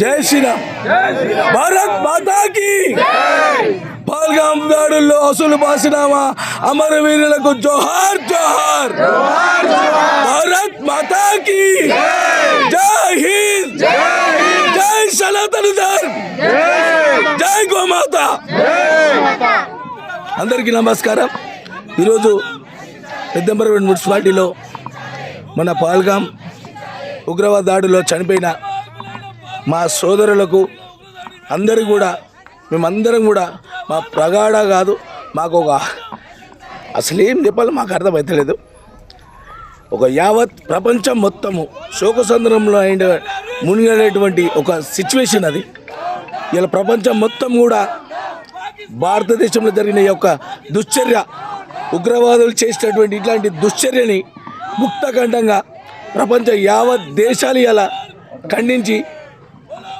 జై శ్రీరామ్. భారత్ మాతాకి. పాల్గాం దాడుల్లో అసలు బాసినామా. అమరవీరులకు జోహార్ జోహార్. భారత్ మాతాకి. జై హింద్. జై సనాతన ధర్మ. జై గోమాత. అందరికీ నమస్కారం. ఈరోజు పెద్దంబరం మున్సిపాలిటీలో మన పాల్గాం ఉగ్రవాద దాడిలో చనిపోయిన మా సోదరులకు అందరికీ కూడా మేమందరం కూడా మా ప్రగాఢ కాదు మాకు ఒక అసలు ఏం మాకు అర్థమవుతలేదు ఒక యావత్ ప్రపంచం మొత్తము శోకసంద్రంలో అయిన మునిగేటువంటి ఒక సిచ్యువేషన్ అది. ఇలా ప్రపంచం మొత్తం కూడా భారతదేశంలో జరిగిన ఈ యొక్క దుశ్చర్య ఉగ్రవాదులు చేసినటువంటి ఇట్లాంటి దుశ్చర్యని ముక్తఖండంగా ప్రపంచ యావత్ దేశాలు ఇలా ఖండించి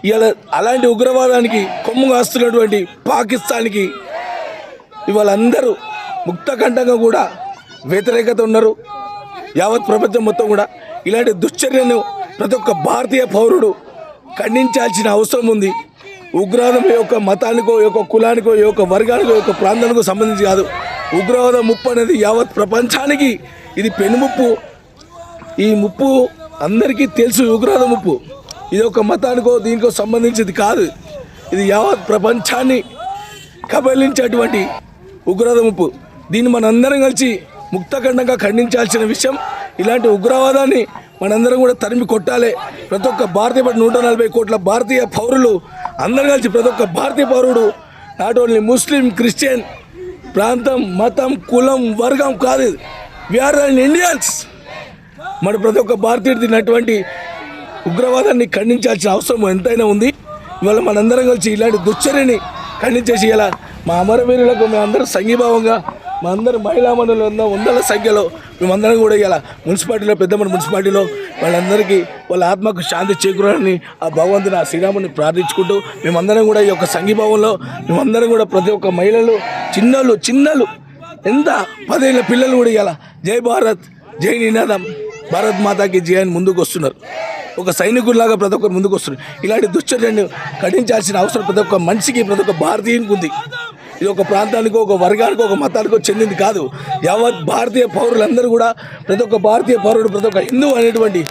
ఇలా అలాంటి ఉగ్రవాదానికి కొమ్ము కాస్తున్నటువంటి పాకిస్తాన్కి ఇవాళ అందరూ కూడా వ్యతిరేకత ఉన్నారు. యావత్ ప్రపంచం మొత్తం కూడా ఇలాంటి దుశ్చర్యను ప్రతి ఒక్క భారతీయ పౌరుడు ఖండించాల్సిన అవసరం ఉంది. ఉగ్రవాదం యొక్క మతానికో యొక్క కులానికో యొక్క వర్గానికో యొక్క ప్రాంతానికో సంబంధించి కాదు. ఉగ్రవాద ముప్పు అనేది యావత్ ప్రపంచానికి ఇది పెనుముప్పు. ఈ ముప్పు అందరికీ తెలుసు ఉగ్రవాద ముప్పు. ఇది ఒక మతానికో దీనికో సంబంధించింది కాదు. ఇది యావత్ ప్రపంచాన్ని కబలించేటువంటి ఉగ్రవాద ముప్పు దీన్ని మనందరం కలిసి ముక్తఖండంగా ఖండించాల్సిన విషయం. ఇలాంటి ఉగ్రవాదాన్ని మనందరం కూడా తరిమి కొట్టాలి. ప్రతి ఒక్క భారతీయ నూట నలభై కోట్ల భారతీయ పౌరులు అందరం కలిసి ప్రతి ఒక్క భారతీయ పౌరుడు నాట్ ఓన్లీ ముస్లిం క్రిస్టియన్ ప్రాంతం మతం కులం వర్గం కాదు. We are and Indians. మరి ప్రతి ఒక్క భారతీయుడు తిన్నటువంటి ఉగ్రవాదాన్ని ఖండించాల్సిన అవసరం ఎంతైనా ఉంది. ఇవాళ మనందరం కలిసి ఇలాంటి దుశ్చర్యని ఖండించేసి ఇలా మా అమరవీరులకు మేమందరం సంఘీభావంగా మా అందరు మహిళా మండలి ఉన్న వందల సంఖ్యలో మేమందరం కూడా ఇలా మున్సిపాలిటీలో పెద్దమ్మ మున్సిపాలిటీలో వాళ్ళందరికీ వాళ్ళ ఆత్మకు శాంతి చేకూరాలని ఆ భగవంతుని ఆ శ్రీరాముని ప్రార్థించుకుంటూ మేమందరం కూడా ఈ యొక్క సంఘీభావంలో మేమందరం కూడా ప్రతి ఒక్క మహిళలు చిన్నలు చిన్నలు ఎంత పదేళ్ళ పిల్లలు కూడా ఇలా జై భారత్ జై నినాదం భారత్ మాతాకి జై అని ముందుకు వస్తున్నారు. ఒక సైనికుల్లాగా ప్రతి ఒక్కరు ముందుకు వస్తున్నారు. ఇలాంటి దుశ్చర్యను ఖండించాల్సిన అవసరం ప్రతి ఒక్క మనిషికి ప్రతి ఒక్క భారతీయునికి ఉంది. ఇది ఒక ప్రాంతానికో ఒక వర్గానికో ఒక మతానికో చెందింది కాదు. యావత్ భారతీయ పౌరులందరూ కూడా ప్రతి ఒక్క భారతీయ పౌరుడు ప్రతి ఒక్క హిందూ అనేటువంటి